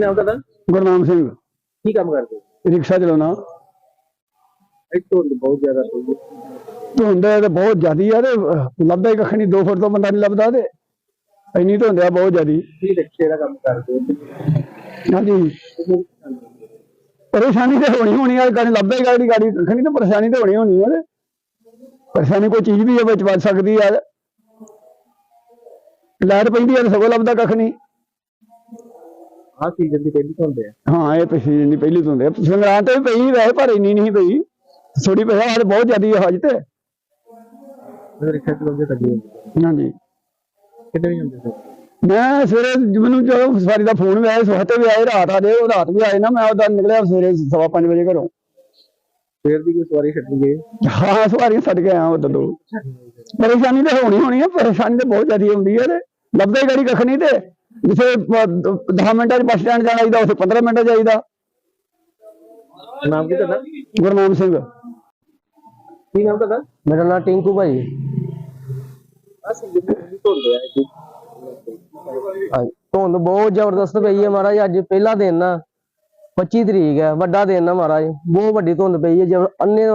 ਨਾਮ ਤੁਹਾਡਾ? ਗੁਰਨਾਮ ਸਿੰਘ। ਕੀ ਕੰਮ ਕਰਦੇ ਹੋ? ਰਿਕਸ਼ਾ ਚਲਾਉਣਾ। ਇੱਕ ਧੁੰਦ ਬਹੁਤ ਜ਼ਿਆਦਾ ਪਈ ਹੈ। ਧੁੰਦ ਤੇ ਬਹੁਤ ਜ਼ਿਆਦੀ ਆ ਤੇ ਅਹ, ਲੱਭਦਾ ਹੀ ਕੱਖ ਨਹੀਂ 2 ਫੁੱਟ ਤੋਂ ਬੰਦਾ ਨਹੀਂ ਲੱਭਦਾ ਤੇ। ਇੰਨੀ ਧੁੰਦ ਆ ਬਹੁਤ ਜ਼ਿਆਦੀ। ਕੀ ਰਿਕਸ਼ੇ ਦਾ ਕੰਮ ਕਰਦੇ ਹੋ? ਹਾਂਜੀ। ਪਰੇਸ਼ਾਨੀ ਤੇ ਹੋਣੀ ਹੋਣੀ ਆ ਗਾੜੀ ਲੱਭਦਾ ਹੀ ਗਾੜੀ ਗਾੜੀ ਕੱਖ ਨਹੀਂ ਤੇ ਪਰੇਸ਼ਾਨੀ ਤੇ ਹੋਣੀ ਹੋਣੀ ਆ ਤੇ। ਪਰੇਸ਼ਾਨੀ ਕੋਈ ਚੀਜ਼ ਵੀ ਆ ਵਿੱਚ ਵੱਜ ਸਕਦੀ ਆ। ਲਾਈਟ ਪੈਂਦੀ ਆ ਤੇ ਸਗੋਂ ਲੱਭਦਾ ਕੱਖ ਨਹੀਂ। ਆਹ ਸੀਜ਼ਨ ਦੀ ਪਹਿਲੀ ਧੁੰਦ ਹੈ ਹਾਂ ਇਹ ਪਿਛਲੀ ਨਹੀਂ ਪਹਿਲੀ ਧੁੰਦ ਆ। ਸੰਗਰਾਂਦ ਤੇ ਵੀ ਪਈ ਵੈਸੇ ਪਰ ਇੰਨੀ ਨਹੀਂ ਪਈ। ਥੋੜੀ ਪਈ ਆ ਬਹੁਤ ਜ਼ਿਆਦੀ ਆ ਹਜ ਤੇ। ਲੱਗੇ ਹਾਂਜੀ। ਕਿਤੇ ਵੀ ਹੁੰਦੇ ਮੈਂ ਸਵੇਰੇ ਮੈਨੂੰ ਜਦੋਂ ਸਵਾਰੀ ਦਾ ਫੋਨ ਆਇਆ ਸਵਖਤੇ ਵੀ ਆਏ ਰਾਤ ਆ ਜੇ ਉਹ ਰਾਤ ਵੀ ਆਏ ਨਾ ਮੈਂ ਉਹਦਾ ਨਿਕਲਿਆ ਸਵੇਰੇ ਸਵਾ ਪੰਜ ਵਜੇ ਘਰੋਂ। ਫੇਰ ਦੀ ਕੋਈ ਸਵਾਰੀ ਛੱਡੀ ਗਈ ਹਾਂ ਸਵਾਰੀਆਂ ਛੱਡ ਕੇ ਆਇਆ ਉਦੋਂ ਦੋ ਪਰੇਸ਼ਾਨੀ ਤਾਂ ਹੋਣੀ ਹੋਣੀ ਆ ਪਰੇਸ਼ਾਨੀ ਤਾਂ ਬਹੁਤ ਜ਼ਿਆਦਾ ਹੁੰਦੀ ਹੈ ਤੇ। ਲੱਭਦਾ ਹੀ ਗਾੜੀ ਕੱਖ ਨਹੀਂ ਤੇ। ਜਿੱਥੇ 10 ਮਿੰਟਾਂ 'ਚ ਬੱਸ ਸਟੈਂਡ ਜਾਣਾ ਚਾਹੀਦਾ ਉੱਥੇ 15 ਮਿੰਟਾਂ 'ਚ ਜਾਈਦਾ ਨਾਮ ਕੀ ਤੁਹਾਡਾ? ਗੁਰਨਾਮ ਸਿੰਘ। ਕੀ ਨਾਮ ਤੁਹਾਡਾ? ਮੇਰਾ ਨਾਮ ਟਿੰਕੂ ਭਾਈ। ਧੁੰਦ ਜੀ। ਹਾਂਜੀ। ਧੁੰਦ ਬਹੁਤ ਜ਼ਬਰਦਸਤ ਪਈ ਹੈ ਮਹਾਰਾਜ ਅੱਜ ਪਹਿਲਾ ਦਿਨ ਨਾ 25 ਤਰੀਕ ਹੈ ਵੱਡਾ ਦਿਨ ਨਾ ਮਹਾਰਾਜ। ਬਹੁਤ ਵੱਡੀ ਧੁੰਦ ਪਈ ਹੈ ਜਬ ਅੰਨੇ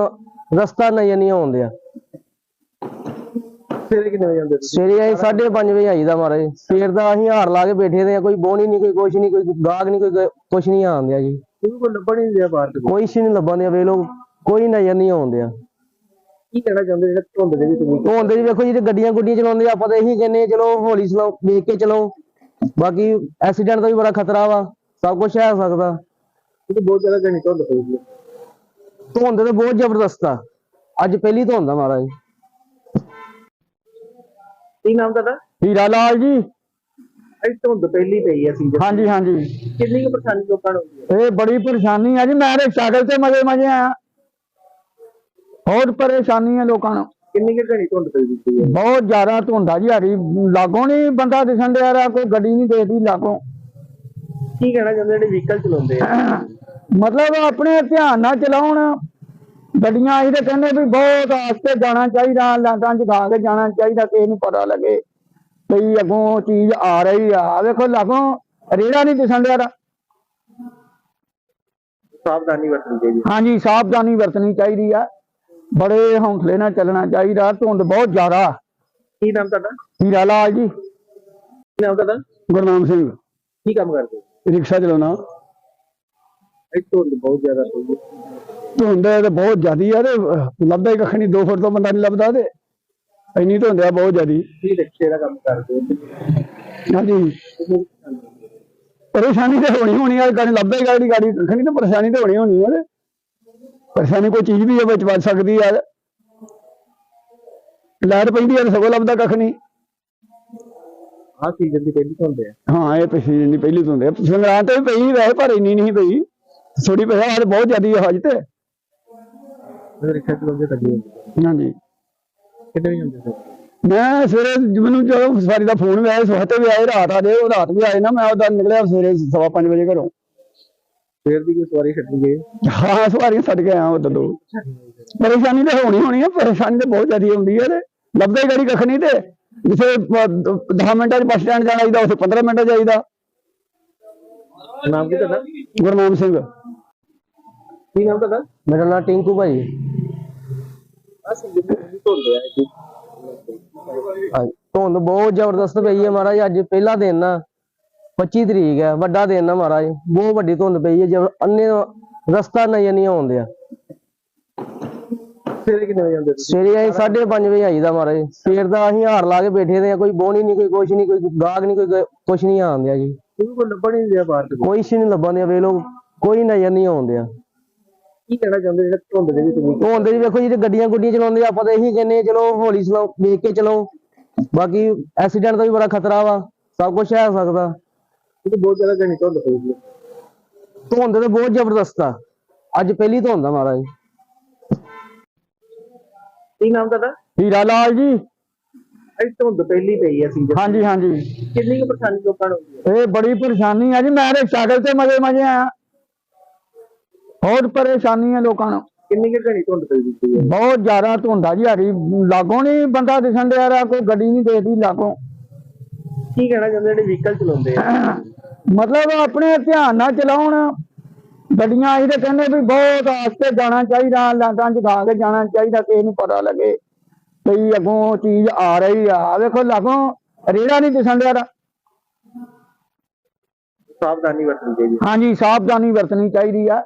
ਰਸਤਾ ਨਜ਼ਰ ਨਹੀਂ ਆਉਂਦਿਆ ਸਵੇਰੇ ਕਿੰਨੇ ਵਜੇ ਜਾਂਦੇ ਤੁਸੀਂ? ਸਵੇਰੇ ਅਸੀਂ 5:30 ਵਜੇ ਆਈਦਾ ਮਹਾਰਾਜ। ਸਵੇਰ ਦਾ ਅਸੀਂ ਹਾਰ ਲਾ ਕੇ ਬੈਠੇ ਦੇ ਆ ਕੋਈ ਬੋਣੀ ਨਹੀਂ ਕੋਈ ਕੁਛ ਨਹੀਂ ਕੋਈ ਗਾਹਕ ਨਹੀਂ ਕੋਈ ਕੁਛ ਨਹੀਂ ਆਉਂਦਿਆ ਜੀ। ਕੋਈ ਲੱਭਣ ਹੀ ਨਹੀਂ ਬਾਹਰ ਕੋਈ ਲੱਭਣ ਦਿਆ ਵੇ ਲੋਕ ਕੋਈ ਨਜ਼ਰ ਨਹੀਂ ਆਉਂਦਿਆ ਕੀ ਕਹਿਣਾ ਚਾਹੁੰਦੇ ਜਿਹੜਾ ਧੁੰਦ ਦੇ ਵਿੱਚ ਤੁਸੀਂ? ਧੁੰਦ ਜੀ ਵੇਖੋ ਜੀ ਤੇ ਗੱਡੀਆਂ ਗੁੱਡੀਆਂ ਚਲਾਉਂਦੇ ਆਪਾਂ ਤਾਂ ਇਹੀ ਕਹਿੰਦੇ ਚਲੋ ਹੌਲੀ ਚਲਾਓ ਵੇਖ ਕੇ ਚਲੋ। ਬਾਕੀ ਐਕਸੀਡੈਂਟ ਦਾ ਵੀ ਬੜਾ ਖਤਰਾ ਵਾ ਸਭ ਕੁਝ ਹੈ ਸਕਦਾ। ਕਿਉਂਕਿ ਬਹੁਤ ਜ਼ਿਆਦਾ ਘਣੀ ਧੁੰਦ ਪਈ ਧੁੰਦ ਤੇ ਬਹੁਤ ਜ਼ਬਰਦਸਤ ਆ। ਅੱਜ ਪਹਿਲੀ ਧੁੰਦ ਆ ਮਹਾਰਾਜ। ਕੀ ਨਾਮ ਤੁਹਾਡਾ? ਹੀਰਾ ਲਾਲ ਜੀ। ਅੱਜ ਧੁੰਦ ਪਹਿਲੀ ਪਈ ਹੈ ਸੀਜ਼ਨ ਹਾਂਜੀ ਹਾਂਜੀ। ਕਿੰਨੀ ਕੁ ਪਰੇਸ਼ਾਨੀ ਲੋਕਾਂ ਨੂੰ ਹੁੰਦੀ ਹੈ? ਇਹ ਬੜੀ ਪਰੇਸ਼ਾਨੀ ਆ ਜੀ ਮੈਂ ਤੇ ਸਾਈਕਲ ਤੇ ਮਜੇ ਮਜੇ ਆਇਆ। ਬਹੁਤ ਪਰੇਸ਼ਾਨੀ ਹੈ ਲੋਕਾਂ ਨੂੰ। ਕਿੰਨੀ ਕੁ ਘਣੀ ਧੁੰਦ ਪਈ ਦਿੱਤੀ ਹੈ ਬਹੁਤ ਜ਼ਿਆਦਾ ਧੁੰਦਾ ਜੀ ਹਰੀ। ਲਾਗੋਂ ਨਹੀਂ ਬੰਦਾ ਦਿਸਣ ਡਿਆ ਰਿਹਾ ਕੋਈ ਗੱਡੀ ਨਹੀਂ ਦੇਖਦੀ ਲਾਗੋਂ। ਕੀ ਕਹਿਣਾ ਚਾਹੁੰਦੇ ਜਿਹੜੇ ਵਹੀਕਲ ਚਲਾਉਂਦੇ ਆ? ਮਤਲਬ ਆਪਣੇ ਧਿਆਨ ਨਾਲ ਚਲਾਉਣ। ਗੱਡੀਆਂ ਇਹ ਤੇ ਕਹਿੰਦੇ ਵੀ ਬਹੁਤ ਆਸਤੇ ਜਾਣਾ ਚਾਹੀਦਾ ਲਾਂਟਾਂ ਚ ਗਾ ਕੇ ਜਾਣਾ ਚਾਹੀਦਾ ਕਿਸੇ ਨੂੰ ਪਤਾ ਲੱਗੇ ਕਈ ਅੱਗੋਂ ਚੀਜ਼ ਆ ਰਹੀ ਆ। ਵੇਖੋ ਲਾਗੋਂ ਰੇੜਾ ਨਹੀਂ ਦਿਸਣ ਡਿਆ। ਸਾਵਧਾਨੀ ਵਰਤਣੀ ਚਾਹੀਦੀ ਹਾਂਜੀ ਸਾਵਧਾਨੀ ਵਰਤਣੀ ਚਾਹੀਦੀ ਆ। ਬੜੇ ਹੌਂਸਲੇ ਨਾਲ ਚੱਲਣਾ ਚਾਹੀਦਾ ਧੁੰਦ ਬਹੁਤ ਜ਼ਿਆਦਾ। ਕੀ ਨਾਮ ਤੁਹਾਡਾ? ਹੀਰਾ ਲਾਲ ਜੀ? ਕੀ ਨਾਮ ਤੁਹਾਡਾ? ਗੁਰਨਾਮ ਸਿੰਘ। ਕੀ ਕੰਮ ਕਰਦੇ? ਰਿਕਸ਼ਾ ਚਲਾਉਣਾ ਅੱਜ ਧੁੰਦ ਬਹੁਤ ਜ਼ਿਆਦਾ ਹੈ ਧੁੰਦ ਤੇ ਬਹੁਤ ਜ਼ਿਆਦੀ ਆ ਤੇ ਲੱਭਦਾ ਹੀ ਕੱਖ ਨਹੀਂ 2 ਫੁੱਟ ਤੋਂ ਬੰਦਾ ਨਹੀਂ ਲੱਭਦਾ ਤੇ ਇੰਨੀ ਧੁੰਦ ਆ ਬਹੁਤ ਜ਼ਿਆਦੀ। ਕੀ ਰਿਕਸ਼ੇ ਦਾ ਕੰਮ ਕਰਦੇ ਹੋ? ਹਾਂਜੀ। ਪਰੇਸ਼ਾਨੀ ਤੇ ਹੋਣੀ ਹੋਣੀ ਆ ਗਾੜੀ ਲੱਭਦਾ ਹੀ ਗਾੜੀ ਗਾੜੀ ਕੱਖ ਨਹੀਂ ਤੇ ਪਰੇਸ਼ਾਨੀ ਤੇ ਹੋਣੀ ਹੋਣੀ ਆ ਪਰੇਸ਼ਾਨੀ ਕੋਈ ਚੀਜ਼ ਵੀ ਆ ਵਿੱਚ ਵੱਜ ਸਕਦੀ ਆ। ਲਾਈਟ ਪੈਂਦੀ ਆ ਸਗੋਂ ਲੱਭਦਾ ਕੱਖ ਨਹੀਂ ਆਹ ਸੀਜ਼ਨ ਦੀ ਪਹਿਲੀ ਧੁੰਦ ਹੈ ਹਾਂ ਇਹ ਪਿਛਲੀ ਨਹੀਂ ਪਹਿਲੀ ਧੁੰਦ ਆ। ਸੰਗਰਾਂਦ ਤੇ ਵੀ ਪਈ ਵੈਸੇ ਪਰ ਇੰਨੀ ਨਹੀਂ ਪਈ। ਥੋੜੀ ਪਈ ਆ ਬਹੁਤ ਜ਼ਿਆਦੀ ਆ ਹਜ ਤੇ। ਜਦੋਂ ਰਿਕਸ਼ਾ ਚਲਾਉਂਦੇ ਹਾਂਜੀ। ਹੁੰਦੇ ਸੀ ਮੈਂ ਸਵੇਰੇ ਮੈਨੂੰ ਜਦੋਂ ਸਵਾਰੀ ਦਾ ਫੋਨ ਵੀ ਆਇਆ ਸਵਖਤੇ ਵੀ ਆਏ ਰਾਤ ਆ ਜੇ ਉਹ ਰਾਤ ਵੀ ਆਏ ਨਾ ਮੈਂ ਉਹਦਾ ਨਿਕਲਿਆ ਸਵੇਰੇ ਸਵਾ ਪੰਜ ਵਜੇ ਘਰੋਂ। ਫੇਰ ਦੀ ਕੋਈ ਸਵਾਰੀ ਛੱਡੀ ਗਈ ਹਾਂ ਸਵਾਰੀਆਂ ਛੱਡ ਕੇ ਆਇਆ ਉਦੋਂ ਦੋ ਪਰੇਸ਼ਾਨੀ ਤਾਂ ਹੋਣੀ ਹੋਣੀ ਆ ਪਰੇਸ਼ਾਨੀ ਤਾਂ ਬਹੁਤ ਜ਼ਿਆਦਾ ਹੁੰਦੀ ਹੈ ਤੇ। ਲੱਭਦਾ ਹੀ ਗਾੜੀ ਕੱਖ ਨਹੀਂ ਤੇ। ਜਿੱਥੇ 10 ਮਿੰਟਾਂ 'ਚ ਬੱਸ ਸਟੈਂਡ ਜਾਣਾ ਚਾਹੀਦਾ ਉੱਥੇ 15 ਮਿੰਟਾਂ ਜਾਈਦਾ ਨਾਮ ਕੀ ਤੁਹਾਡਾ? ਗੁਰਨਾਮ ਸਿੰਘ। ਕੀ ਨਾਮ ਤੁਹਾਡਾ? ਮੇਰਾ ਨਾਮ ਟਿੰਕੂ ਭਾਈ। ਦੀ ਪਹਿਲੀ ਧੁੰਦ ਹੈ ਜੀ ਹਾਂਜੀ। ਧੁੰਦ ਬਹੁਤ ਜ਼ਬਰਦਸਤ ਪਈ ਹੈ ਮਹਾਰਾਜ ਅੱਜ ਪਹਿਲਾ ਦਿਨ ਨਾ 25 ਤਰੀਕ ਹੈ ਵੱਡਾ ਦਿਨ ਨਾ ਮਹਾਰਾਜ ਬਹੁਤ ਵੱਡੀ ਧੁੰਦ ਪਈ ਹੈ ਜਬ ਅੰਨੇ ਰਸਤਾ ਨਜ਼ਰ ਨਹੀਂ ਆਉਂਦਿਆ ਸਵੇਰੇ ਕਿੰਨੇ ਵਜੇ ਜਾਂਦੇ ਤੁਸੀਂ? ਸਵੇਰੇ ਅਸੀਂ 5:30 ਵਜੇ ਆਈਦਾ ਮਹਾਰਾਜ ਸਵੇਰ ਦਾ ਅਸੀਂ ਹਾਰ ਲਾ ਕੇ ਬੈਠੇ ਦੇ ਆ ਕੋਈ ਬੋਣੀ ਨਹੀਂ ਕੋਈ ਕੁਛ ਨਹੀਂ ਕੋਈ ਗਾਹਕ ਨਹੀਂ ਕੋਈ ਗ- ਕੁਛ ਨਹੀਂ ਆਉਂਦਿਆ ਜੀ। ਕਿਉਂਕਿ ਕੋਈ ਲੱਭਣ ਹੀ ਨਹੀਂ ਰਿਹਾ ਬਾਹਰ ਤੋਂ ਕੋਈ ਸ਼ੀ ਨਹੀਂ ਲੱਭਣ ਦਿਆ ਵੇ ਲੋਕ ਕੋਈ ਨਜ਼ਰ ਨਹੀਂ ਆਉਂਦਿਆ ਕੀ ਕਹਿਣਾ ਚਾਹੁੰਦੇ ਜਿਹੜੇ ਧੁੰਦ ਦੇ ਵਿੱਚ ਤੁਸੀਂ? ਧੁੰਦ ਜੀ ਵੇਖੋ ਜੀ ਤੇ ਗੱਡੀਆਂ ਗੁੱਡੀਆਂ ਚਲਾਉਂਦੇ ਆ, ਆਪਾਂ ਤਾਂ ਇਹੀ ਕਹਿੰਦੇ ਆ, ਚਲੋ ਹੌਲੀ ਚਲਾਓ ਵੇਖ ਕੇ ਚਲੋ। ਬਾਕੀ ਐਕਸੀਡੈਂਟ ਦਾ ਵੀ ਬੜਾ ਖਤਰਾ ਵਾ ਸਭ ਕੁਝ ਹੈ ਸਕਦਾ। ਕਿਉਂਕਿ ਬਹੁਤ ਜ਼ਿਆਦਾ ਘਣੀ ਧੁੰਦ ਪਈ ਹੈ ਧੁੰਦ ਤੇ ਬਹੁਤ ਜ਼ਬਰਦਸਤ ਆ। ਅੱਜ ਪਹਿਲੀ ਧੁੰਦ ਆ ਮਹਾਰਾਜ। ਕੀ ਨਾਮ ਤੁਹਾਡਾ? ਹੀਰਾ ਲਾਲ ਜੀ। ਅੱਜ ਧੁੰਦ ਪਹਿਲੀ ਪਈ ਹੈ ਸੀਜ਼ਨ ਹਾਂਜੀ ਹਾਂਜੀ। ਕਿੰਨੀ ਕੁ ਪਰੇਸ਼ਾਨੀ ਲੋਕਾਂ ਨੂੰ ਹੁੰਦੀ ਹੈ ਇਹ ਬੜੀ ਪਰੇਸ਼ਾਨੀ ਆ ਜੀ ਮੈਂ ਸਾਈਕਲ ਤੇ ਮਜੇ ਮਜੇ ਆਇਆ। ਬਹੁਤ ਪਰੇਸ਼ਾਨੀ ਹੈ ਲੋਕਾਂ ਨੂੰ। ਕਿੰਨੀ ਕੁ ਘਣੀ ਧੁੰਦ ਪਈ ਦਿੱਤੀ ਹੈ? ਬਹੁਤ ਜ਼ਿਆਦਾ ਧੁੰਦਾ ਜੀ ਹਰੀ। ਲਾਗੋਂ ਨਹੀਂ ਬੰਦਾ ਦਿਸਣ ਡਿਆ ਰਿਹਾ ਕੋਈ ਗੱਡੀ ਨਹੀਂ ਦੇਖਦੀ ਲਾਗੋਂ। ਕੀ ਕਹਿਣਾ ਚਾਹੁੰਦੇ ਜਿਹੜੇ ਵਹੀਕਲ ਚਲਾਉਂਦੇ ਆ? ਮਤਲਬ ਆਪਣੇ ਧਿਆਨ ਨਾਲ ਚਲਾਉਣ। ਗੱਡੀਆਂ ਇਹਦੇ ਕਹਿੰਦੇ ਵੀ ਬਹੁਤ ਆਸਤੇ ਜਾਣਾ ਚਾਹੀਦਾ ਲਾਂਟਾਂ ਜਗਾ ਕੇ ਜਾਣਾ ਚਾਹੀਦਾ ਕਿਸੇ ਨੂੰ ਪਤਾ ਲੱਗੇ ਵੀ ਅੱਗੋਂ ਚੀਜ਼ ਆ ਰਹੀ ਆ। ਵੇਖੋ ਲਾਗੋਂ ਰੇੜਾ ਨਹੀਂ ਦਿਸਣ ਦਾ ਸਾਵਧਾਨੀ ਵਰਤਣੀ ਚਾਹੀਦੀ ਹਾਂਜੀ ਸਾਵਧਾਨੀ ਵਰਤਣੀ ਚਾਹੀਦੀ ਆ।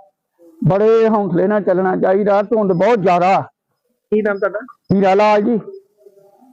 ਬੜੇ ਹੌਂਸਲੇ ਨਾਲ ਚੱਲਣਾ ਚਾਹੀਦਾ ਧੁੰਦ ਬਹੁਤ ਜ਼ਿਆਦਾ। ਕੀ ਨਾਮ ਤੁਹਾਡਾ? ਹੀਰਾ ਲਾਲ ਜੀ।